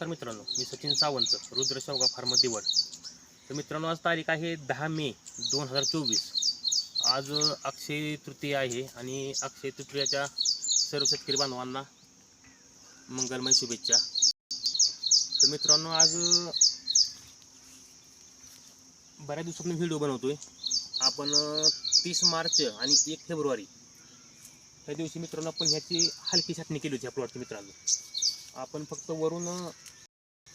तर मित्रांनो मी सचिन सावंत रुद्र शेवगा फार्म दिवड तर मित्रांनो आज तारीख आहे दहा मे दोन हजार चोवीस. आज अक्षय तृतीया आहे आणि अक्षय तृतीयाच्या सर्व शेतकरी बांधवांना मंगलमय शुभेच्छा. तर मित्रांनो आज बऱ्याच दिवसातून व्हिडिओ बनवतोय. आपण तीस मार्च आणि एक फेब्रुवारी त्या दिवशी मित्रांनो आपण ह्याची हलकी छाटणी केली होती या प्लॉटची मित्रांनो. आपण फक्त वरून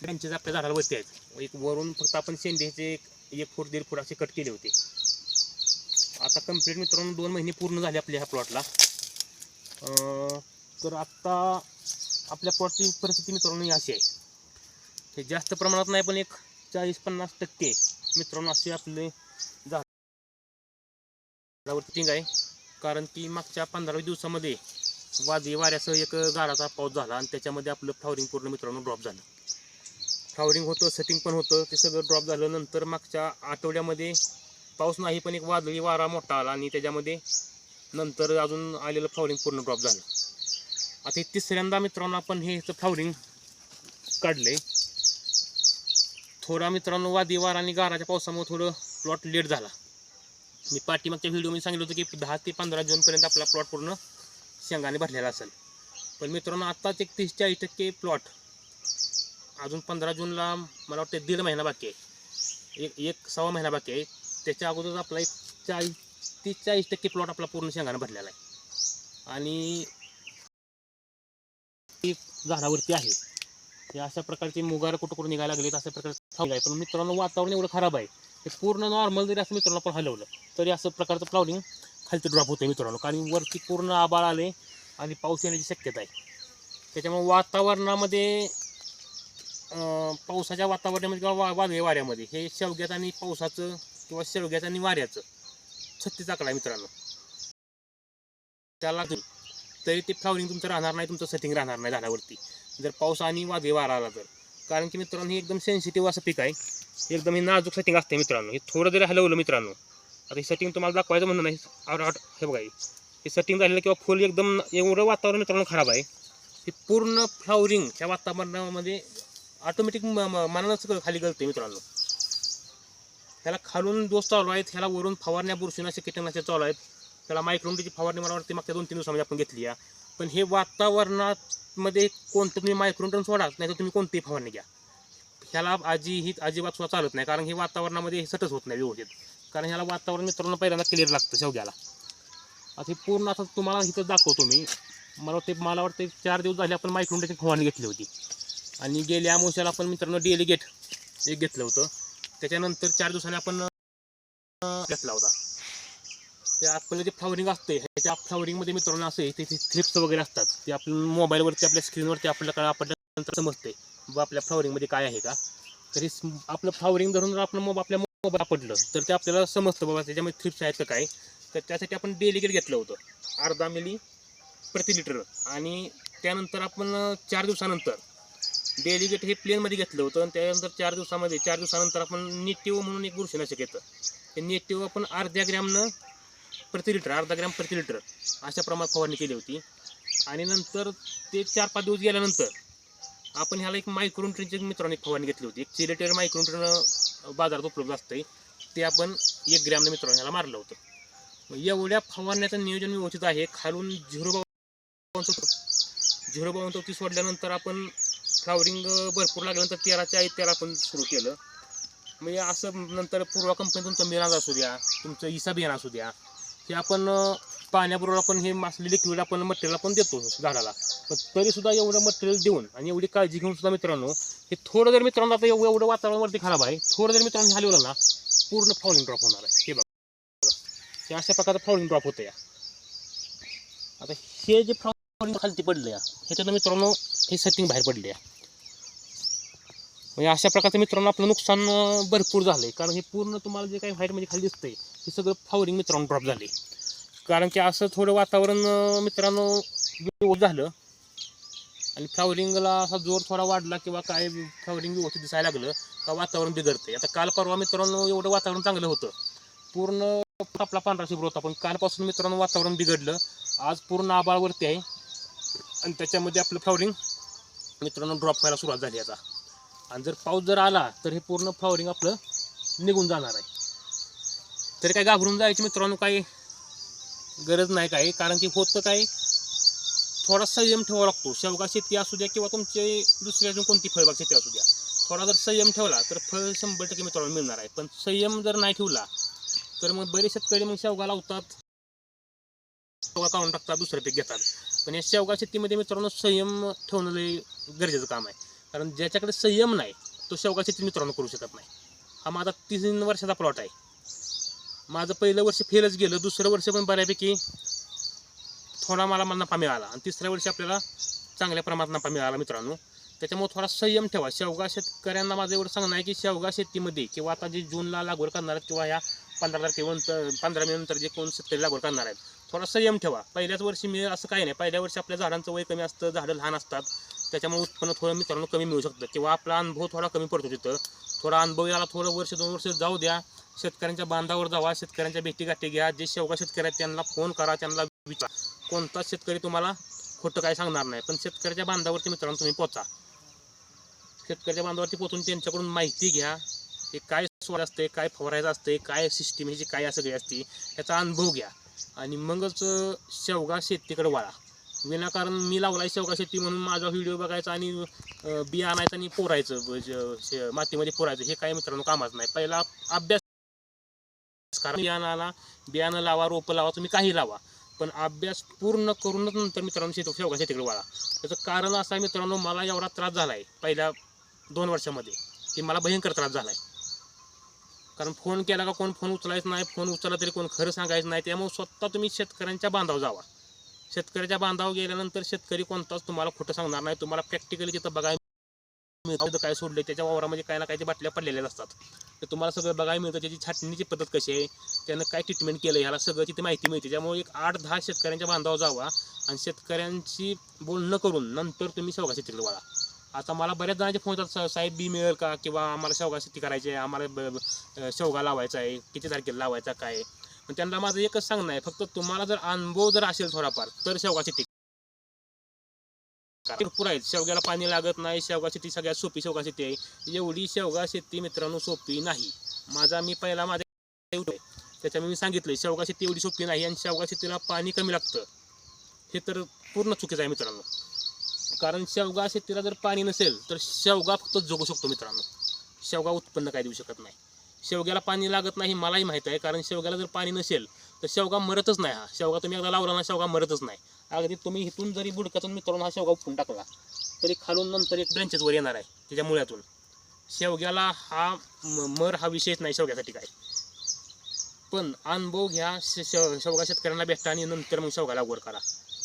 ब्रँचेस आपल्या झाडाला वरती आहेत. एक वरून फक्त आपण शेंडेचे एक एक फूट दीड फूट असे कट केले होते. आता कंप्लीट मित्रांनो दोन महिने पूर्ण झाले आपल्या ह्या प्लॉटला तर आत्ता आपल्या प्लॉटची परिस्थिती मित्रांनो ही अशी आहे. हे जास्त प्रमाणात नाही पण एक चाळीस पन्नास टक्के मित्रांनो असे आपले झाडावरती टिंग आहे. कारण की मागच्या पंधरावी दिवसामध्ये वादळी वाऱ्यासह एक गाराचा पाऊस झाला आणि त्याच्यामध्ये आपलं फ्लॉवरिंग पूर्ण मित्रांनो ड्रॉप झालं. फ्लॉवरिंग होतं सेटिंग पण होतं. ते सगळं ड्रॉप झालं नंतर मागच्या आठवड्यामध्ये पाऊस नाही पण एक वादळी वारा मोठा आला आणि त्याच्यामध्ये नंतर अजून आलेलं फ्लावरिंग पूर्ण ड्रॉप झालं. आता हे तिसऱ्यांदा मित्रांनो आपण हे फ्लावरिंग काढलं आहे थोडा मित्रांनो वादळी वारा आणि गाराच्या पावसामुळे थोडं प्लॉट लेट झाला. मी पाठीमागच्या व्हिडिओमध्ये सांगितलं होतं की दहा ते पंधरा जूनपर्यंत आपला प्लॉट पूर्ण शेंगाने भरलेला असेल. पण मित्रांनो आत्ताच एक तीस चाळीस टक्के प्लॉट अजून पंधरा जूनला मला वाटतं दीड महिना बाकी आहे. एक एक सव्वा महिना बाकी आहे. त्याच्या अगोदर आपला एक चाळीस तीस चाळीस टक्के प्लॉट आपला पूर्ण शेंगानं भरलेला आहे. आणि ती झाडावरती आहे. हे अशा प्रकारचे मुगार कुठं कुठं निघायला लागले अशा प्रकारचं थांबलं आहे पण मित्रांनो वातावरण एवढं खराब आहे. ते पूर्ण नॉर्मल जरी असं मित्रांनो आपण हलवलं तरी असं प्रकारचं प्लॉटिंग खालती ड्रॉप होतं मित्रांनो. कारण वरती पूर्ण आबाळ आले आणि पाऊस येण्याची शक्यता आहे. त्याच्यामुळे वातावरणामध्ये पावसाच्या वातावरणामध्ये किंवा वा वादळी वाऱ्यामध्ये हे शेवग्यात आणि पावसाचं किंवा शेवग्यात आणि वाऱ्याचं छत्तीस आकडा आहे मित्रांनो. त्याला तरी ते फ्लावरिंग तुमचं राहणार नाही तुमचं सेटिंग राहणार नाही झाडावरती. जर पाऊस आणि वादळी वारा आला तर. कारण की मित्रांनो हे एकदम सेन्सिटिव्ह असं पीक आहे. एकदम हे नाजूक सेटिंग असते मित्रांनो. हे थोडं जरी हलवलं मित्रांनो आता हे सेटिंग तुम्हाला दाखवायचं म्हणणं नाही. हे बघा हे. सेटिंग झालेलं किंवा फुल एकदम एवढं वातावरण मित्रांनो खराब आहे. हे पूर्ण फ्लावरिंग ह्या वातावरणामध्ये ऑटोमॅटिक मनानंच खाली गळते मित्रांनो. ह्याला खालून दोष चालू आहेत ह्याला वरून फवारण्या बुरशीनाशक कीटकनाशक चालू आहेत. त्याला मायक्रोनची फवारणी मला वाटते मागच्या दोन तीन दिवसामध्ये आपण घेतली आहे. पण हे वातावरणामध्ये कोणतं तुम्ही मायक्रोनटन सोडा नाही तर तुम्ही कोणतीही फवारणी घ्या. ह्याला आजी ही अजिबात सुद्धा चालत नाही कारण हे वातावरणामध्ये हे सटच होत नाही व्यवस्थित. कारण ह्याला वातावरण मित्रांनो पहिल्यांदा क्लिअर लागतं शेवग्याला. आता हे पूर्ण आता तुम्हाला इथं दाखवतो मी. मला वाटते मला वाटते चार दिवस झाले आपण मायक्रोनची फवारणी घेतली होती. आणि गेल्या अमोशाला आपण मित्रांनो डेली गेट एक घेतलं होतं. त्याच्यानंतर चार दिवसांनी आपण घेतला होता. ते आपलं जे फ्लॉवरिंग असते ह्याच्या फ्लॉवरिंगमध्ये मित्रांनो असं आहे ते थ्रिप्स वगैरे असतात ते आपण मोबाईलवरती आपल्या स्क्रीनवरती आपल्याला आपल्यानंतर समजते व आपल्या फ्लॉवरिंगमध्ये काय आहे का? तरी आपलं फ्लॉवरिंग धरून जर आपण मग आपल्या मोबाईल पडलं तर ते आपल्याला समजतं बाबा त्याच्यामध्ये थ्रिप्स आहेत का काय? तर त्यासाठी आपण डेलिकेट घेतलं होतं. अर्धा मिली प्रति लिटर आणि त्यानंतर आपण चार दिवसानंतर डेलिगेट हे प्लेनमध्ये घेतलं होतं आणि त्यानंतर चार दिवसामध्ये चार दिवसानंतर आपण नेटिव्ह म्हणून एक बुरशीनाशक येतं. ते नेटिव्ह आपण अर्ध्या ग्रॅमनं प्रति लिटर अर्धा ग्रॅम प्रति लिटर अशा प्रमाणात फवारणी केली होती. आणि नंतर ते चार पाच दिवस गेल्यानंतर आपण ह्याला एक मायक्रोन्ट्रीनची मित्रांनी फवारणी घेतली होती. एक चिलेटेड मायक्रोन्ट्रीन बाजारात उपलब्ध असते ते आपण एक ग्रॅमनं मित्रांनी ह्याला मारलं होतं. एवढ्या फवारण्याचं नियोजन व्यवस्थित आहे. खालून झिरो बावन झिरो बावन चौतीस सोडल्यानंतर आपण फ्लावरिंग भरपूर लागल्यानंतर तेराच्या आहे तेरा पण सुरू केलं. म्हणजे असं नंतर पूर्वा कंपनी तुमचं मिराज असू द्या तुमचं इसा बियाणं असू द्या. हे आपण पाण्याबरोबर आपण हे मासले लिक्विड आपण मटेरियल आपण देतो झाडाला. पण तरीसुद्धा एवढं मटेरियल देऊन आणि एवढी काळजी घेऊन सुद्धा मित्रांनो हे थोडं जर मित्रांनो आता एवढं एवढं वातावरणावरती खराब आहे थोडं जर मित्रांनो हे हलवलं ना पूर्ण फ्लॉवरिंग ड्रॉप होणार आहे. हे बघा. हे अशा प्रकारचं फ्लॉवरिंग ड्रॉप होतं या आता हे जे फॉलिंग खालती पडलं या ह्याच्यानं मित्रांनो हे सेटिंग बाहेर पडले या म्हणजे अशा प्रकारचं मित्रांनो आपलं नुकसान भरपूर झालं आहे कारण हे पूर्ण तुम्हाला जे काही व्हाईटमध्ये खाली दिसतंय हे सगळं फावरिंग मित्रांनो ड्रॉप झाले कारण की असं थोडं वातावरण मित्रांनो व्यवस्थित झालं. आणि फ्लॉवरिंगला असा जोर थोडा वाढला किंवा काय फ्लॉवरिंग व्यवस्थित दिसायला लागलं का वातावरण बिघडतंय. आता काल परवा मित्रांनो एवढं वातावरण चांगलं होतं. पूर्ण आपला पांढरा शुभ्र होता पण कालपासून मित्रांनो वातावरण बिघडलं. आज पूर्ण आबाळवरती आहे. आणि त्याच्यामध्ये आपलं फ्लॉवरिंग मित्रांनो ड्रॉप व्हायला सुरुवात झाली आता. आणि जर पाऊस जर आला तर हे पूर्ण फ्लॉवरिंग आपलं निघून जाणार आहे. तरी काय घाबरून जायची मित्रांनो काही गरज नाही काही कारण की होतं काय थोडा संयम ठेवावा लागतो. शेवगा शेती असू द्या किंवा तुमचे दुसरी अजून कोणती फळबाग शेती असू द्या थोडा जर संयम ठेवला तर फळ शंभर टक्के मित्रांनो मिळणार आहे. पण संयम जर नाही ठेवला तर मग बरेच शेतकरी मग शेवगा लावतात शेवगा काढून टाकतात दुसरं पीक घेतात. पण या शेवगा शेतीमध्ये मित्रांनो संयम ठेवणं लय गरजेचं काम आहे. कारण ज्याच्याकडे संयम नाही तो शेवगा शेती मित्रांनो करू शकत नाही. हा माझा तीन वर्षाचा प्लॉट आहे. माझं पहिलं वर्ष फेलच गेलं दुसरं वर्ष पण बऱ्यापैकी थोडा मला मला नफा मिळाला आणि तिसऱ्या वर्षी आपल्याला चांगल्या प्रमाणात नफा मिळाला मित्रांनो. त्याच्यामुळे थोडा संयम ठेवा. शेवगा शेतकऱ्यांना माझं एवढं सांगणं आहे की शेवगा शेतीमध्ये किंवा आता जे जूनला लागवड करणार आहेत किंवा ह्या पंधरा तारखेनंतर पंधरा मे नंतर जे कोण शेतकरी लागवड करणार आहेत थोडा संयम ठेवा. पहिल्याच वर्षी मी असं काही नाही. पहिल्या वर्षी आपल्या झाडांचं वय कमी असतं झाडं लहान असतात. त्याच्यामुळे उत्पन्न थोडं मित्रांनो कमी मिळू शकतं. किंवा आपला अनुभव थोडा कमी पडतो तिथं. थोडा अनुभव याला थोडं वर्ष दोन वर्ष जाऊ द्या. शेतकऱ्यांच्या बांधावर जावा शेतकऱ्यांच्या भेटीगाठी घ्या. जे शेवगा शेतकरी आहेत त्यांना फोन करा त्यांना विचार. कोणताच शेतकरी तुम्हाला खोटं काय सांगणार नाही. पण शेतकऱ्याच्या बांधावरती मित्रांनो तुम्ही पोचा. शेतकऱ्याच्या बांधावरती पोचून त्यांच्याकडून माहिती घ्या. हे काय स्वर असते काय फवारायचं असते काय सिस्टीम ह्याची काय सगळी असते ह्याचा अनुभव घ्या. आणि मगच शेवगा शेतीकडे वळा. विनाकारण मी लावलाय शेवगा शेती म्हणून माझा व्हिडिओ बघायचा आणि बिया बी आणायचं आणि पोरायचं मातीमध्ये पोरायचं हे काय मित्रांनो कामाच नाही. पहिला अभ्यास कारण बियाणाला बियाणं लावा रोपं लावा तुम्ही काही लावा. पण अभ्यास पूर्ण करूनच नंतर मित्रांनो शेतो शेवगा शेतीकडे वळा. त्याचं कारण असं आहे मित्रांनो मला एवढा त्रास झाला आहे पहिल्या दोन वर्षामध्ये की मला भयंकर त्रास झाला आहे कारण फोन केला का कोण फोन उचलायचं नाही फोन उचलला तरी कोण खरं सांगायचं नाही त्यामुळे स्वतः तुम्ही शेतकऱ्यांच्या बांधावर जावा. शेतकऱ्याच्या बांधावर गेल्यानंतर शेतकरी कोणताच तुम्हाला खोटं सांगणार नाही. तुम्हाला प्रॅक्टिकली तिथं बघायला मिळतं काय सोडले त्याच्या वावरामध्ये काय ना काही बाटल्या पडलेल्या असतात. तर तुम्हाला सगळं बघायला मिळतं त्याची छाटणीची पद्धत कशी आहे त्यानं काय ट्रीटमेंट केलं ह्याला सगळं तिथे माहिती मिळते. त्यामुळे एक आठ दहा शेतकऱ्यांच्या बांधावर जावा आणि शेतकऱ्यांशी बोलणं करून नंतर तुम्ही शेवगा शेतीकडे वळा. आता मला बऱ्याच जणांचे फोन येतात साहेब बी मिळेल का? किंवा आम्हाला शेवगा शेती करायची आहे आम्हाला शेवगा लावायचा आहे किती तारखेला लावायचा काय पण त्यांना माझं एकच सांगणं आहे फक्त तुम्हाला जर अनुभव जर असेल थोडाफार तर शेवगा शेती भरपूर आहेत. शेवग्याला पाणी लागत नाही शेवगा शेती सगळ्यात सोपी शेवगा शेती आहे. एवढी शेवगा शेती मित्रांनो सोपी नाही. माझा मी पहिला माझ्या त्याच्यामुळे मी सांगितलं शेवगा शेती एवढी सोपी नाही आणि शेवगा शेतीला पाणी कमी लागतं. हे तर पूर्ण चुकीचं आहे मित्रांनो. कारण शेवगा शेतीला जर पाणी नसेल तर शेवगा फक्त जगू शकतो मित्रांनो. शेवगा उत्पन्न काय देऊ शकत नाही. शेवग्याला पाणी लागत नाही मलाही माहीत आहे. कारण शेवग्याला जर पाणी नसेल तर शेवगा मरतच नाही हा. शेवगा तुम्ही एकदा लावला ना शेवगा मरतच नाही. अगदी तुम्ही इथून जरी बुडक्यातून मित्रांनो हा शेवगा उपटून टाकला तरी खालून नंतर एक ब्रँचेसवर येणार आहे त्याच्या मुळ्यातून शेवग्याला हा मर हा विषयच नाही शेवग्यासाठी काय पण अनुभव घ्या शेव- शेवगा शेतकऱ्यांना भेटा आणि नंतर मग शेवगा लागवड करा.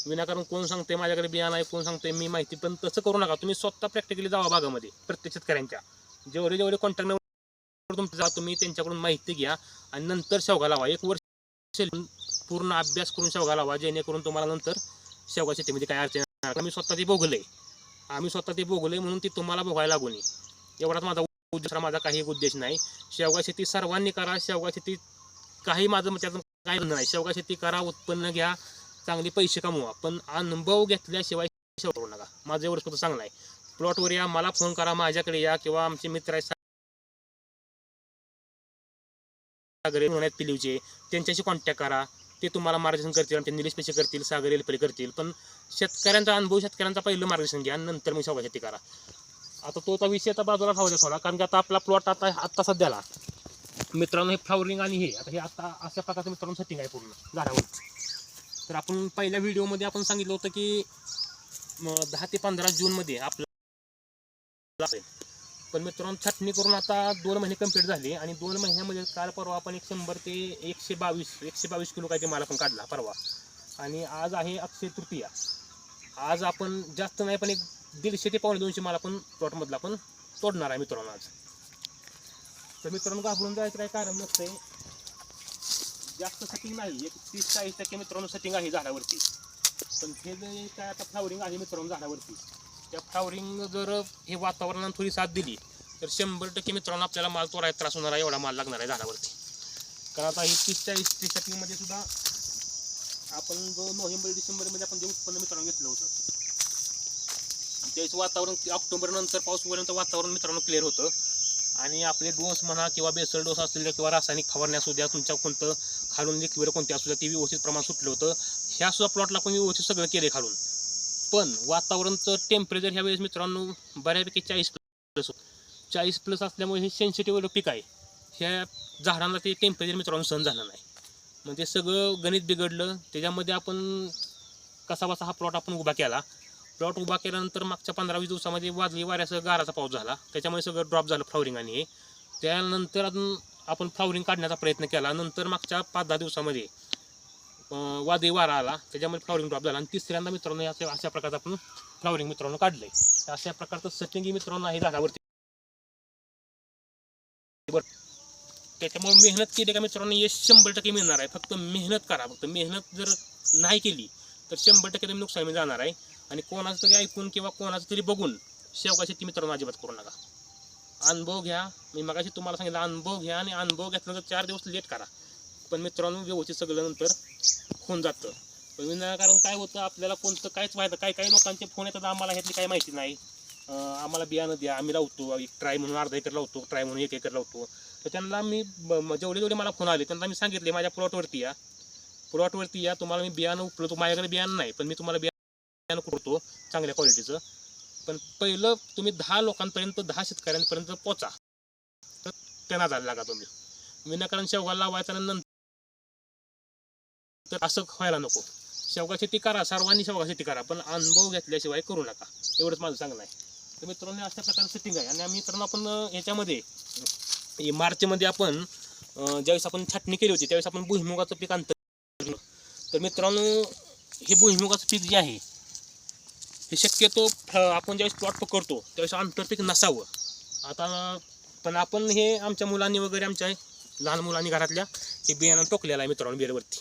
विनाकारण कोण सांगते माझ्याकडे बियाणं आहे कोण सांगते मी माहिती पण तसं करू नका. तुम्ही स्वतः प्रॅक्टिकली जावा भागामध्ये प्रत्येक शेतकऱ्यांच्या. जेवढे जेवढे कॉन्टॅक्ट तुमचं जा तुम्ही त्यांच्याकडून माहिती घ्या आणि नंतर शेवगा लावा. एक वर्ष पूर्ण अभ्यास करून शेवगा लावा जेणेकरून तुम्हाला नंतर शेवगा शेतीमध्ये काय अडचण येणार नाही. आम्ही स्वतः ते भोगलंय आम्ही स्वतः ते भोगलंय म्हणून ती तुम्हाला भोगायला लागू नये. एवढाच माझा उद्देश माझा काही उद्देश नाही. शेवगा शेती सर्वांनी करा शेवगा शेती काही माझं त्याचं काही नाही. शेवगा शेती करा उत्पन्न घ्या चांगले पैसे कमवा. पण अनुभव घेतल्याशिवाय शेवगा करू नका. माझं एवढं फक्त चांगला आहे. प्लॉटवर या मला फोन करा माझ्याकडे या किंवा आमचे मित्र आहेत सागरे म्हणून पिलिवचे त्यांच्याशी कॉन्टॅक्ट करा. ते तुम्हाला मार्गदर्शन करतील आणि ते निलेश पैसे करतील सागर एलपरे करतील. पण शेतकऱ्यांचा अनुभव शेतकऱ्यांचा पहिलं मार्गदर्शन घ्या. नंतर मग शेती करा. आता तो आता विषय आता बाजूला राहू द्या थोडा. कारण की आता आपला प्लॉट आता आता सध्याला. मित्रांनो हे फ्लावरिंग आणि हे. आता हे आता अशा प्रकारचं मित्रांनो सेटिंग आहे पूर्ण झाडावर. तर आपण पहिल्या व्हिडिओमध्ये आपण सांगितलं होतं की दहा ते पंधरा जूनमध्ये आपलं पण मित्रांनो छाटणी करून आता दोन महिने कंप्लीट झाले आणि दोन महिन्यामध्ये काल परवा आपण एक शंभर ते एकशे बावीस एकशे बावीस किलो काही माल आपण काढला परवा. आणि आज आहे अक्षय तृतीया. आज आपण जास्त नाही पण एक दीडशे ते पावणे दोनशे माल आपण प्लॉटमधला आपण तोडणार आहे मित्रांनो आज. तर मित्रांनो घाबरून जायचं काही कारण नसतंय. जास्त सेटिंग नाही एक तीस चाळीस टक्के मित्रांनो सेटिंग आहे झाडावरती. पण हे जे काय आता फ्लावरिंग आहे मित्रांनो झाडावरती त्या फ्लावरिंग जर हे वातावरणानं थोडी साथ दिली तर शंभर टक्के मित्रांनो आपल्याला माल तोडायला त्रास होणार आहे एवढा माल लागणार आहे झाडावरती. कारण आता हे तीस चाळीस त्रिशतीमध्ये सुद्धा आपण जो नोव्हेंबर डिसेंबरमध्ये आपण जे उत्पन्न मित्रांनो घेतलं होतं त्यावेळेस वातावरण ऑक्टोबर नंतर पाऊसपर्यंत वातावरण मित्रांनो क्लिअर होतं. आणि आपले डोस म्हणा किंवा बेसर डोस असतील किंवा रासायनिक फवारणी असू द्या तुमच्या कोणतं खालून लिक्विड कोणते असू द्या ते व्यवस्थित प्रमाण सुटलं होतं. ह्या सुद्धा प्लॉटला आपण व्यवस्थित सगळं केले खालून. पण वातावरणचं टेम्परेचर ह्या वेळेस मित्रांनो बऱ्यापैकी चाळीस प्लस होतं. चाळीस प्लस असल्यामुळे हे सेन्सिटिव्ह पीक आहे. ह्या झाडांना ते टेम्परेचर मित्रांनो सहन झालं नाही. मग ते सगळं गणित बिघडलं. त्याच्यामध्ये आपण कसा बसा हा प्लॉट आपण उभा केला. प्लॉट उभा केल्यानंतर मागच्या पंधरा वीस दिवसामध्ये वादळी वाऱ्यासह गाराचा पाऊस झाला. त्याच्यामुळे सगळं ड्रॉप झालं फ्लॉवरिंग आणि त्यानंतर अजून आपण फ्लॉवरिंग काढण्याचा प्रयत्न केला. नंतर मागच्या पाच दहा दिवसामध्ये वादळी वारा आला. त्याच्यामुळे फ्लॉवरिंग ड्रॉप झाला. आणि तिसऱ्यांदा मित्रांनो अशा अशा प्रकारचं आपण फ्लॉवरिंग मित्रांनो काढलंय. तर अशा प्रकारचं सेटिंग मित्रांनो आहे झाडावरती. बरं. त्याच्यामुळे मेहनत केली का मित्रांनो? यश शंभर टक्के मिळणार आहे. फक्त मेहनत करा. फक्त मेहनत जर नाही केली तर शंभर टक्के तुम्ही नुकसान जाणार आहे. आणि कोणाचं तरी ऐकून किंवा कोणाचं तरी बघून शेवगा शेती मित्रांनो अजिबात करू नका. अनुभव घ्या. मी मगाशी तुम्हाला सांगितलं अनुभव घ्या आणि अनुभव घेतल्यानंतर चार दिवस लेट करा. पण मित्रांनो व्यवस्थित सगळं नंतर होऊन जातं. पण विनाकारण काय होतं आपल्याला कोणतं काहीच माहिती काही काही लोकांचे फोन येतात आम्हाला ह्यातली काही माहिती नाही. आम्हाला बियाणं द्या आम्ही लावतो एक ट्राय म्हणून अर्धा एकर लावतो ट्राय म्हणून एक एकर लावतो. तर त्यांना मी जेवढे जेवढे मला फोन आले त्यांना मी सांगितले माझ्या प्लॉटवरती या. प्लॉटवरती या तुम्हाला मी बियाणं उपलब्ध माझ्याकडे बियाणं नाही पण मी तुम्हाला बियाणं करतो चांगल्या क्वालिटीचं पण पहिलं तुम्ही दहा लोकांपर्यंत दहा शेतकऱ्यांपर्यंत पोचा. तर त्यांना जायला लागा तुम्ही. विनाकारण शेवगा लावायचा नंतर तर असं व्हायला नको. शेवगा शेती करा सर्वांनी शेवगा शेती करा पण अनुभव घेतल्याशिवाय करू नका. एवढंच माझं सांगणं आहे. तर मित्रांनो अशा प्रकारे सेटिंग आहे. आणि मित्रांनो आपण ह्याच्यामध्ये मार्चमध्ये आपण ज्यावेळेस आपण छाटणी केली होती त्यावेळेस आपण भुईमुगाचं पीक अंतर तर मित्रांनो हे भुईमुगाचं पीक जे आहे हे शक्यतो आपण ज्यावेळेस प्लॉट पकडतो त्यावेळेस आंतरपीक नसावं. आता पण आपण हे आमच्या मुलांनी वगैरे आमच्या लहान मुलांनी घरातल्या हे बियाणं टोकलेलं आहे मित्रांनो बेरवरती.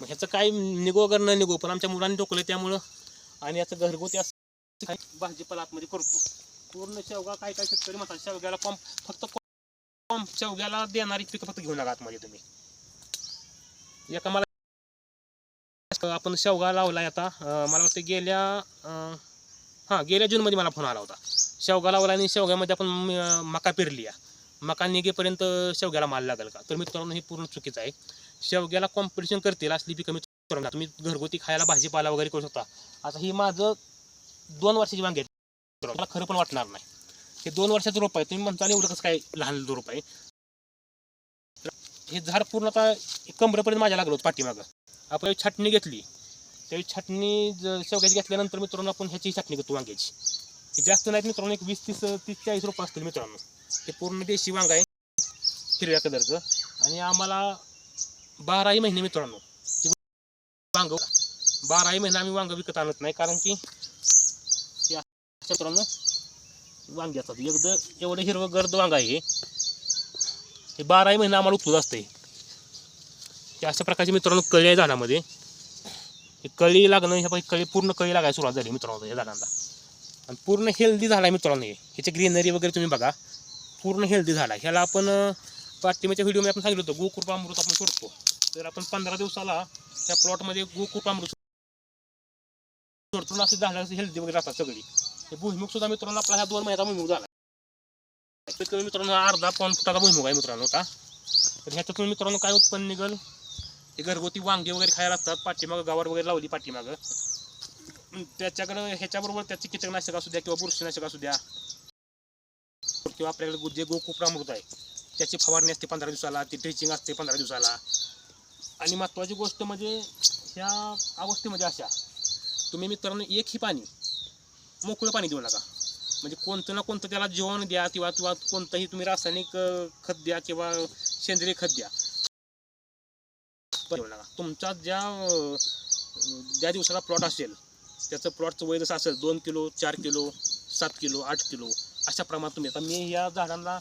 मग ह्याचं काय निघो वगैरे न निघो पण आमच्या मुलांनी टोकलं त्यामुळं. आणि याचं घरगुती असं काय भाजीपाला आतमध्ये करतो. पूर्ण शेवगा काय काय शेतकरी म्हणतात शेवग्याला कॉम फक्त कॉम शेवग्याला देणारी पिकं फक्त घेऊ नका आतमध्ये तुम्ही. एका मला आपण शेवगा लावलाय आता. मला वाटतं गेल्या अं, हां गेल्या जूनमध्ये मला फोन आला होता. शेवगा लावला आणि शेवग्यामध्ये आपण मका पेरली या मका निघेपर्यंत शेवग्याला माल लागेल का? तर मित्रांनो हे पूर्ण चुकीचं आहे. शेवग्याला कॉम्पिटिशन करतील असली पिकं करून तुम्ही घरगुती खायला भाजीपाला वगैरे करू शकता. आता ही माझं दोन वर्षाची वांगी मला खरं पण वाटणार नाही. हे दोन वर्षाचं रोप आहे. तुम्ही म्हणता एवढं कसं काय लहान रोप आहे. हे झाड पूर्ण आता कमरेपर्यंत माझ्या लागलं होतं पाठीमागं. आपण छाटणी घेतली त्यावेळी छाटणी शेवग्याची घेतल्यानंतर मित्रांनो आपण ह्याची छाटणी करतो वांग्याची. हे जास्त नाहीत मित्रांनो एक वीस तीस तीस चाळीस रुपये असतील मित्रांनो. हे पूर्ण देशी वांग आहे हिरव्या कलरचं. आणि आम्हाला बाराही महिने मित्रांनो. वांग बाराही महिने आम्ही वांग विकत आणत नाही कारण की मित्रांनो वांगी असतात. एकदा एवढं हिरवं गर्द वांग आहे हे. बाराही महिने आम्हाला उपलब्ध असते हे अशा प्रकारचे मित्रांनो कळी आहे झाडामध्ये. कळी लागणं ह्या कळी पूर्ण कळी लागायला सुरुवात झाली मित्रांनो या झाडांना. आणि पूर्ण हेल्दी झाला आहे मित्रांनो हे. ह्याची ग्रीनरी वगैरे तुम्ही बघा. पूर्ण हेल्दी झाला आहे. ह्याला आपण अं, व्हिडिओमध्ये आपण सांगितलं होतं गोकृपामृत आपण सोडतो तर आपण पंधरा दिवसाला त्या प्लॉटमध्ये गोकृपामृत सोडतो ना असे झाडाची हेल्दी वगैरे राहतात सगळी. भुईमुख भुईमुग सुद्धा मित्रांनो आपला ह्या दोन महिन्याचा भुईमुग झाला. कमी मित्रांनो अर्धा पाऊन फुटाचा भुईमुग आहे मित्रांनो आता. तर ह्याच्यातून मित्रांनो काय उत्पन्न निघल? हे घरगुती वांगे वगैरे खायला लागतात पाठीमागं गावावर वगैरे लावली पाठीमागं. त्याच्याकडं ह्याच्याबरोबर त्याचे कीटकनाशक असू द्या किंवा बुरशीनाशक असू द्या किंवा आपल्याकडे जे गोकुप्रामृत आहे त्याची फवारणी असते पंधरा दिवसाला ती ड्रिचिंग असते पंधरा दिवसाला. आणि महत्त्वाची गोष्ट म्हणजे ह्या अवस्थेमध्ये अशा तुम्ही मित्रांनो एकही पाणी मोकळं पाणी देऊ नका. म्हणजे कोणतं ना कोणतं त्याला जेवण द्या किंवा किंवा कोणतंही तुम्ही रासायनिक खत द्या किंवा सेंद्रिय खत द्या. देऊ नका. तुमचा ज्या ज्या दिवसाचा प्लॉट असेल त्याचं प्लॉटचं वय जसं असेल दोन किलो चार किलो सात किलो आठ किलो अशा प्रमाणात तुम्ही आता मी या झाडांना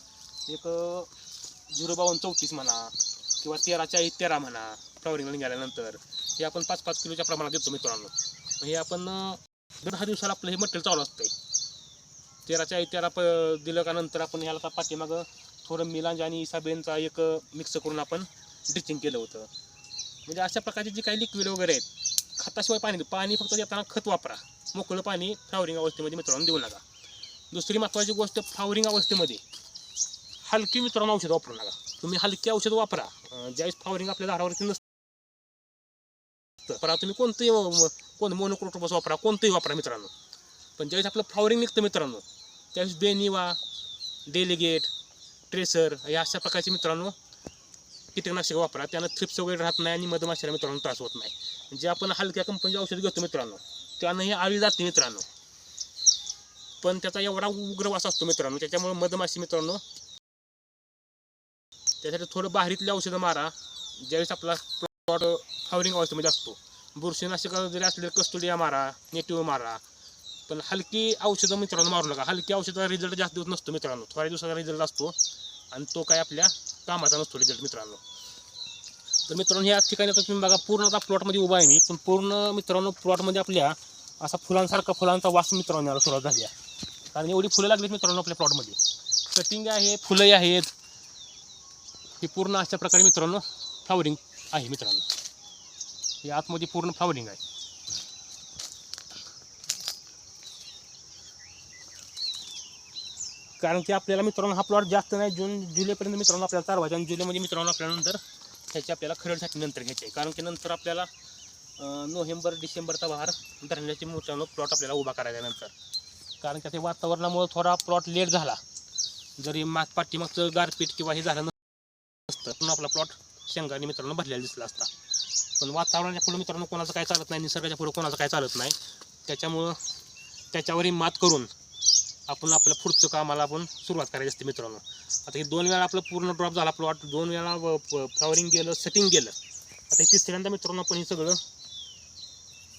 एक झिरो बावन्न चौतीस म्हणा किंवा तेरा चाळीस तेरा म्हणा फ्लॉवरिंग निघाल्यानंतर हे आपण पाच पाच किलोच्या प्रमाणात देतो मित्रांनो. हे आपण दर दहा दिवसाला आपलं हे मटेरियल चालू असतंय. तेरा चाळीस तेरा प दिलं का नंतर आपण ह्याला आता पाठीमागं थोडं मिलांज आणि इसाबेनचा एक मिक्स करून आपण ड्रिचिंग केलं होतं. म्हणजे अशा प्रकारचे जे काही लिक्विड वगैरे आहेत खताशिवाय पाणी पाणी फक्त देताना खत वापरा. मोकळं पाणी फ्लावरिंग अवस्थेमध्ये मित्रांनो देऊ नका. दुसरी महत्त्वाची गोष्ट फ्लावरिंग अवस्थेमध्ये हलकी मित्रांनो औषध वापरू नका. तुम्ही हलकी औषध वापरा. ज्यावेळेस फ्लावरिंग आपल्या झाडावरती नसतं परा तुम्ही कोणतंही कोण मोनोक्रोटोपस वापरा कोणतंही वापरा मित्रांनो. पण ज्यावेळेस आपलं फ्लॉवरिंग निघतं मित्रांनो त्यावेळेस बेनिवा डेलिगेट ट्रेसर या अशा प्रकारचे मित्रांनो कीटकनाशक वापरा. त्यांना थ्रिप्स वगैरे राहत नाही आणि मधमाशाला मित्रांनो त्रास होत नाही. जे आपण हलक्या कंपनीचे औषध घेतो मित्रांनो त्यानं आळी जाते मित्रांनो. पण त्याचा एवढा उग्रवास असतो मित्रांनो त्याच्यामुळे मधमाशी मित्रांनो त्यासाठी थोडं बाहेरीतली औषधं मारा. ज्यावेळेस आपला प्लॉट फ्लावरिंग अवस्थेमध्ये असतो बुरशीनाशक जरी असले कस्टोडिया मारा नेटिव्ह मारा. पण हलकी औषधं मित्रांनो मारू नका. हलकी औषधाचा रिझल्ट जास्त दिवस नसतो मित्रांनो. थोड्या दिवसाचा रिझल्ट असतो. आणि तो काय आपल्या कामाचा नसतो रिझल्ट मित्रांनो. तर मित्रांनो ह्या ठिकाणी आता तुम्ही बघा पूर्ण आता प्लॉटमध्ये उभा आहे मी. पण पूर्ण मित्रांनो प्लॉटमध्ये आपल्या असा फुलांसारखा फुलांचा वास मित्रांनो यायला सुरुवात झाली आहे. कारण एवढी फुलं लागलीत मित्रांनो आपल्या प्लॉटमध्ये कटिंग आहे फुलंही आहेत. ही पूर्ण अशा प्रकारे मित्रांनो फ्लावरिंग आहे मित्रांनो. हे आतमध्ये पूर्ण फ्लावरिंग आहे. कारण की आपल्याला मित्रांनो हा प्लॉट जास्त नाही. जून जुलैपर्यंत मित्रांनो आपल्याला चालवायचा आणि जुलैमध्ये मित्रांनो आपल्याला नंतर ह्याची आपल्याला खरडसाठी नंतर घ्यायची आहे. कारण की नंतर आपल्याला नोव्हेंबर डिसेंबरचा बहार धरण्याची मित्रांनो प्लॉट आपल्याला उभा करायचा नंतर. कारण की ते वातावरणामुळे थोडा प्लॉट लेट झाला. जरी माग पाठीमागचं गारपीट किंवा हे झालं नसतं पण आपला प्लॉट शेंगाने मित्रांनो भरलेला दिसला असता. पण वातावरणाच्या पुढं मित्रांनो कोणाचं काय चालत नाही निसर्गाच्या पुढं कोणाचं काय चालत नाही. त्याच्यामुळं त्याच्यावरही मात करून आपण आपल्या पुढचं कामाला आपण सुरुवात करायची असते मित्रांनो. आता हे दोन वेळा आपलं पूर्ण ड्रॉप झाला प्लॉट दोन वेळा फ्लावरिंग गेलं सेटिंग गेलं. आता हे तिसऱ्यांदा मित्रांनो आपण हे सगळं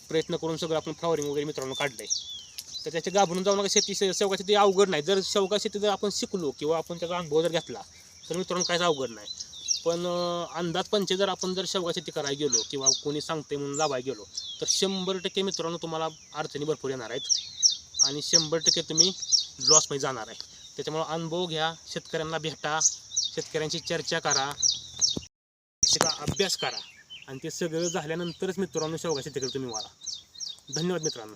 प्रयत्न करून सगळं आपण फ्लावरिंग वगैरे मित्रांनो काढलं आहे तर त्याच्या गाभरून जाऊ नका. शेती शे- शेवगा शेती अवघड नाही. जर शेवगा शेती जर आपण शिकलो किंवा आपण त्याचा अनुभव जर घेतला तर मित्रांनो काहीच अवघड नाही. पण अं, अंदाज पंचे जर आपण जर शेवगा शेती करायला गेलो किंवा कोणी सांगते म्हणून लावायला गेलो तर शंभर टक्के मित्रांनो तुम्हाला अडचणी भरपूर येणार आहेत. आणि शंभर टक्के तुम्ही लॉसमध्ये जाणार आहे. त्याच्यामुळं अनुभव घ्या शेतकऱ्यांना भेटा शेतकऱ्यांची चर्चा करा अभ्यास करा. आणि ते सगळं झाल्यानंतरच मित्रांनो शेवगा शेतीकडे तुम्ही वाला धन्यवाद मित्रांनो.